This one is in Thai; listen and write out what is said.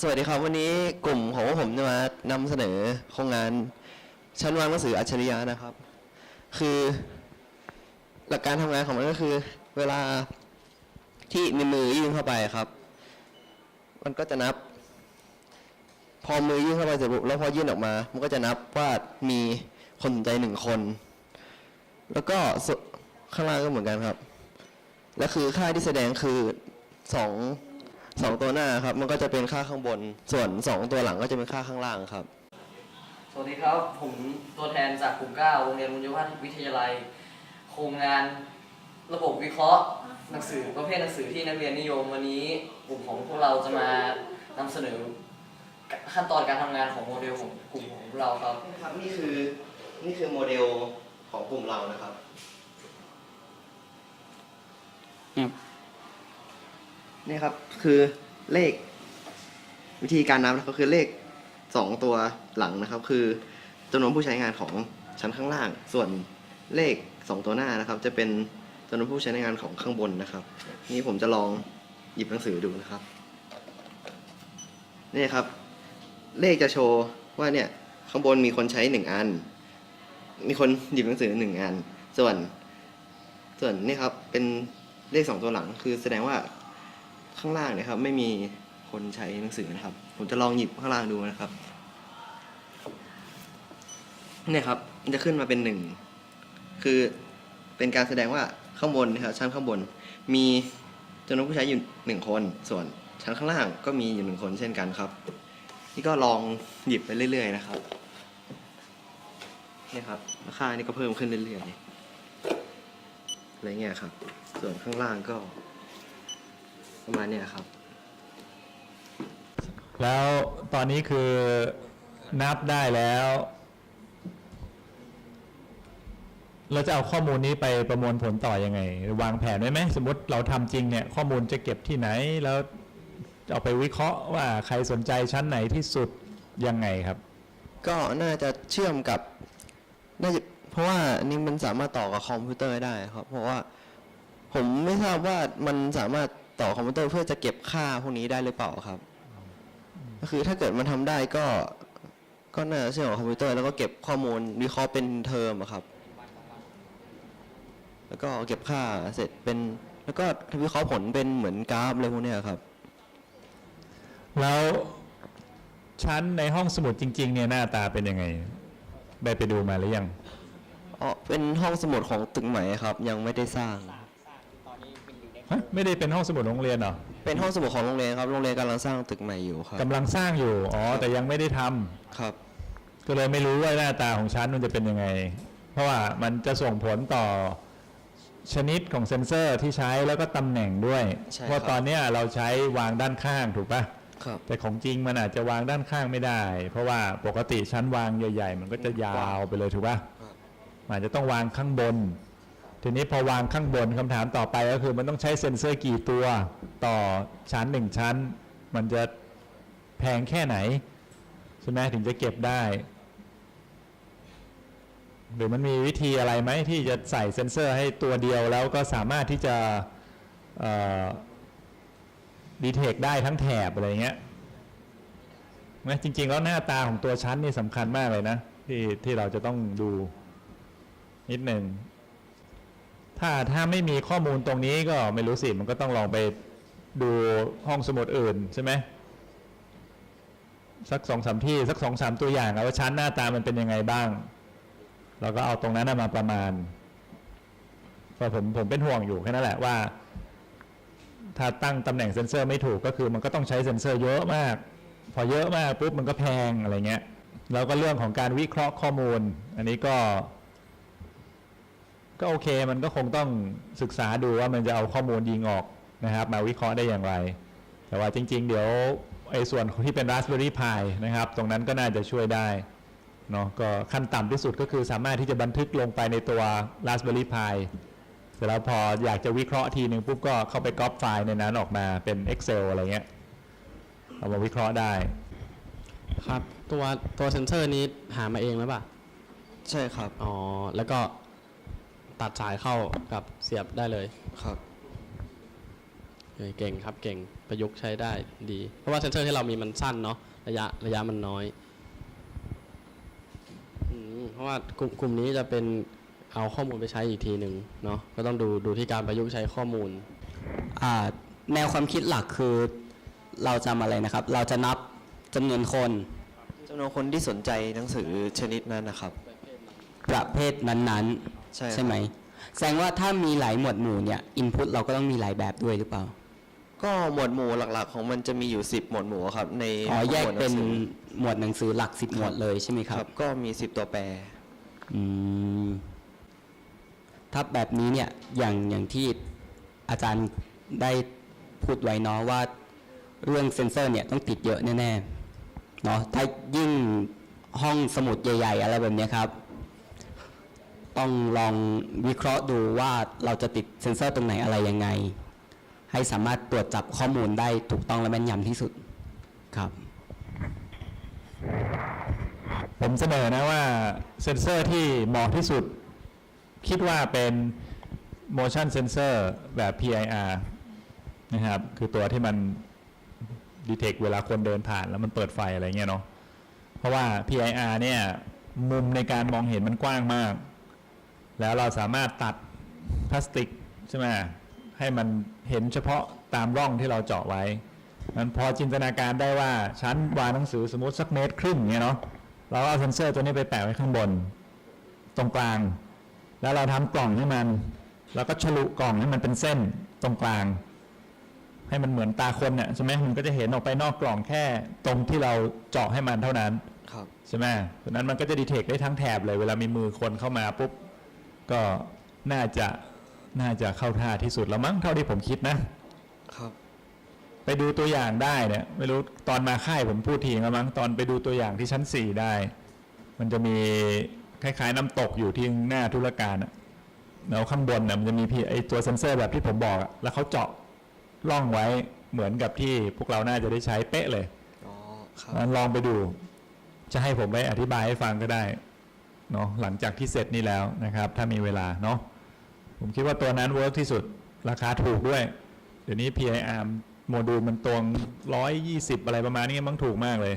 สวัสดีครับ วันนี้กลุ่มของผมจะมานำเสนอโครงงานชั้นวางหนังสืออัจฉริยะนะครับ คือหลักการทำงานของมันก็คือ เวลาที่มีมือยื่นเข้าไปครับ มันก็จะนับ พอมือยื่นเข้าไปเสร็จปุ๊บแล้วพอยื่นออกมา มันก็จะนับว่ามีคนสนใจหนึ่งคน แล้วก็ข้างล่างก็เหมือนกันครับ และคือค่าที่แสดงคือสอง สองตัวหน้าครับมันก็จะเป็นค่าข้างบน ส่วนสองตัวหลังก็จะเป็นค่าข้างล่างครับ สวัสดีครับ ผมตัวแทนจากกลุ่ม9โรงเรียนวุฒิวัฒน์วิทยาลัย โครงงานระบบวิเคราะห์หนังสือประเภทหนังสือที่นักเรียนนิยมวันนี้กลุ่มของพวกเราจะมานำเสนอขั้นตอนการทำงานของโมเดลของกลุ่มของเราครับ ครับนี่คือนี่คือโมเดลของกลุ่มเรานะครับ นี่ครับคือเลข วิธีการนับนะครับคือเลขสองตัวหลังนะครับ คือจำนวนผู้ใช้งานของชั้นข้างล่าง ส่วนเลขสองตัวหน้านะครับ จะเป็นจำนวนผู้ใช้งานของข้างบนนะครับ นี่ผมจะลองหยิบหนังสือดูนะครับนี่ครับ เลขจะโชว์ว่าเนี่ยข้างบนมีคนใช้หนึ่งอัน มีคนหยิบหนังสือหนึ่งอัน ส่วน ส่วนนี่ครับเป็นเลขสองตัวหลัง คือแสดงว่า ข้างล่างเนี่ยครับ ไม่มีคนใช้หนังสือนะครับ ผมจะลองหยิบข้างล่างดูนะครับเนี่ยครับมันจะขึ้นมาเป็นหนึ่งคือเป็นการแสดงว่าข้างบนนะครับชั้นข้างบน มีจำนวนผู้ใช้อยู่หนึ่งคน ส่วนชั้นข้างล่างก็มีอยู่หนึ่งคนเช่นกันครับ นี่ก็ลองหยิบไปเรื่อย ๆ นะครับเนี่ยครับราคานี่ก็เพิ่มขึ้นเรื่อยๆอะไรเงี้ยครับ ส่วนข้างล่างก็ ประมาณเนี้ยครับ แล้วตอนนี้คือนับได้แล้ว เราจะเอาข้อมูลนี้ไปประมวลผลต่อยังไง วางแผนไว้ไหมสมมติเราทำจริงเนี่ย ข้อมูลจะเก็บที่ไหน แล้วเอาไปวิเคราะห์ว่าใครสนใจชั้นไหนที่สุดยังไงครับ ก็น่าจะเชื่อมกับน่าจะเพราะว่าอันนี่มันสามารถต่อกับคอมพิวเตอร์ได้ครับ เพราะว่าผมไม่ทราบว่ามันสามารถต่อคอมพิวเตอร์เพื่อจะเก็บค่าพวกนี้ได้หรือเปล่าครับ ก็คือถ้าเกิดมันทำได้ก็ก็น่าจะเชื่อมกับคอมพิวเตอร์แล้วก็เก็บข้อมูลวิเคราะห์เป็นเทอมอะครับ แล้วก็เก็บค่าเสร็จเป็น แล้วก็วิเคราะห์ผลเป็นเหมือนกราฟอะไรพวกเนี้ยครับ แล้วชั้นในห้องสมุดจริง ๆ เนี่ยหน้าตาเป็นยังไง ได้ไปดูมาหรือยังอ๋อเป็นห้องสมุดของตึกใหม่ครับ ยังไม่ได้สร้าง ฮะไม่ได้เป็นห้องสมุดโรงเรียนเหรอเป็นห้องสมุดของโรงเรียนครับ โรงเรียนกำลังสร้างตึกใหม่อยู่ครับ กำลังสร้างอยู่ อ๋อ แต่ยังไม่ได้ทำครับ ก็เลยไม่รู้ว่าหน้าตาของชั้นมันจะเป็นยังไง เพราะว่ามันจะส่งผลต่อชนิดของเซ็นเซอร์ที่ใช้แล้วก็ตำแหน่งด้วย ใช่เพราะครับตอนเนี้ยเราใช้วางด้านข้างถูกปะครับ แต่ของจริงมันอาจจะวางด้านข้างไม่ได้ เพราะว่าปกติชั้นวางใหญ่ ๆ มันก็จะยาวไปเลยถูกปะครับ มันอาจจะต้องวางข้างบน ทีนี้พอวางข้างบนคำถามต่อไปก็คือมันต้องใช้เซ็นเซอร์กี่ตัวต่อชั้นหนึ่งชั้น มันจะแพงแค่ไหน ใช่ไหมถึงจะเก็บได้ หรือมันมีวิธีอะไรไหมที่จะใส่เซ็นเซอร์ให้ตัวเดียวแล้วก็สามารถที่จะดีเทคได้ทั้งแถบอะไรเงี้ยนะจริง ๆ แล้วหน้าตาของตัวชั้นนี่สำคัญมากเลยนะ ที่ที่เราจะต้องดูนิดหนึ่ง ถ้าถ้าไม่มีข้อมูลตรงนี้ก็ไม่รู้สิ มันก็ต้องลองไปดูห้องสมุดอื่นใช่ไหมสักสองสามที่สักสองสามตัวอย่างว่าชั้นหน้าตามันเป็นยังไงบ้างเราก็เอาตรงนั้นมาประมาณเพราะผมผมเป็นห่วงอยู่แค่นั้นแหละว่า ถ้าตั้งตำแหน่งเซ็นเซอร์ไม่ถูกก็คือ มันก็ต้องใช้เซ็นเซอร์เยอะมาก พอเยอะมากปุ๊บมันก็แพงอะไรเงี้ยแล้วก็เรื่องของการวิเคราะห์ข้อมูล อันนี้ก็ ก็โอเค มันก็คงต้องศึกษาดูว่ามันจะเอาข้อมูลยิงออกนะครับ มาวิเคราะห์ได้อย่างไร แต่ว่าจริง ๆ เดี๋ยวไอ้ส่วนที่เป็น Raspberry Pi นะครับ ตรงนั้นก็น่าจะช่วยได้เนาะก็ขั้นต่ำที่สุดก็คือสามารถที่จะบันทึกลงไปในตัว Raspberry Pi เสร็จแล้วพออยากจะวิเคราะห์ทีหนึ่งปุ๊บก็เข้าไปก๊อปไฟล์ในนั้นออกมาเป็น Excel อะไรเงี้ยเอามาวิเคราะห์ได้ ครับ ตัวตัวเซนเซอร์นี้หามาเองหรือเปล่า ใช่ครับ อ๋อ แล้วก็ ตัดสายเข้ากับเสียบได้เลยครับเออเก่งครับเก่งประยุกต์ใช้ได้ดี เพราะว่าเซนเซอร์ที่เรามีมันสั้นเนาะระยะระยะมันน้อยอืมเพราะว่ากลุ่มกลุ่มนี้จะเป็นเอาข้อมูลไปใช้อีกทีหนึ่งเนาะก็ต้องดูดูที่การประยุกต์ใช้ข้อมูลอ่าแนวความคิดหลักคือเราจำอะไรนะครับ เราจะนับจำนวนคนจำนวนคนที่สนใจหนังสือชนิดนั้นนะครับ ประเภทนั้น ใช่ครับๆใช่ไหมแสดงว่าถ้ามีหลายหมวดหมู่เนี่ยอินพุตเราก็ต้องมีหลายแบบด้วยหรือเปล่า ก็หมวดหมู่หลักๆ ของมันจะมีอยู่10หมวดหมู่ครับ ในอ๋อแยกหมวดหเป็นงสือหมวดหนังสือหลักสิบหมวดเลยใช่ไหมคครัรับบก็มี10ตัวแปรอืมถ้าแบบนี้เนี่ยอย่างอย่างที่อาจารย์ได้พูดไว้เนาะว่าเรื่องเซ็นเซอร์เนี่ยต้องติดเยอะแน่ๆเนาะถ้ายิ่งห้องสมุดใหญ่ ๆ อะไรแบบเนี้ยครับ ต้องลองวิเคราะห์ดูว่าเราจะติดเซ็นเซอร์ตรงไหนอะไรยังไง ให้สามารถตรวจจับข้อมูลได้ถูกต้องและแม่นยำที่สุดครับ ผมเสนอนะว่าเซนเซอร์ที่เหมาะที่สุด คิดว่าเป็น motion sensor แบบ PIR นะครับ คือตัวที่มัน detect เวลาคนเดินผ่านแล้วมันเปิดไฟอะไรเงี้ยเนาะเพราะว่า PIR เนี่ยมุมในการมองเห็นมันกว้างมาก แล้วเราสามารถตัดพลาสติกใช่ไหมให้มันเห็นเฉพาะตามร่องที่เราเจาะไว้ มันพอจินตนาการได้ว่าชั้นวางหนังสือสมมติสักเมตรครึ่งเงี้ยเนาะเราก็เอาเซนเซอร์ตัวนี้ไปแปะไว้ข้างบน ตรงกลาง แล้วเราทำกล่องให้มันแล้วก็ฉลุกล่องให้มันเป็นเส้นตรงกลาง ให้มันเหมือนตาคนเนี่ยใช่ไหมมันก็จะเห็นออกไปนอกกล่องแค่ตรงที่เราเจาะให้มันเท่านั้นครับใช่ไหมเพราะฉะนั้นมันก็จะดีเทคได้ทั้งแถบเลยเวลามีมือคนเข้ามาปุ๊บ ก็น่าจะน่าจะเข้าท่าที่สุดแล้วมั้งเท่าที่ผมคิดนะครับ ไปดูตัวอย่างได้เนี่ยไม่รู้ตอนมาค่ายผมพูดทีแล้วมั้งตอนไปดูตัวอย่างที่ชั้นสี่ได้ มันจะมีคล้ายๆน้ำตกอยู่ที่หน้าธุรการอะแล้วข้างบนน่ะมันจะมีพี่ไอตัวเซนเซอร์แบบที่ผมบอกอะแล้วเขาเจาะร่องไว้เหมือนกับที่พวกเราน่าจะได้ใช้เป๊ะเลยอ๋อครับงั้นลองไปดู จะให้ผมไปอธิบายให้ฟังก็ได้ เนาะหลังจากที่เสร็จนี่แล้วนะครับ ถ้ามีเวลาเนาะผมคิดว่าตัวนั้นเวิร์กที่สุดราคาถูกด้วย เดี๋ยวนี้ PIR โมดูลมันตวง120 อะไรประมาณนี้มั้งถูกมากเลย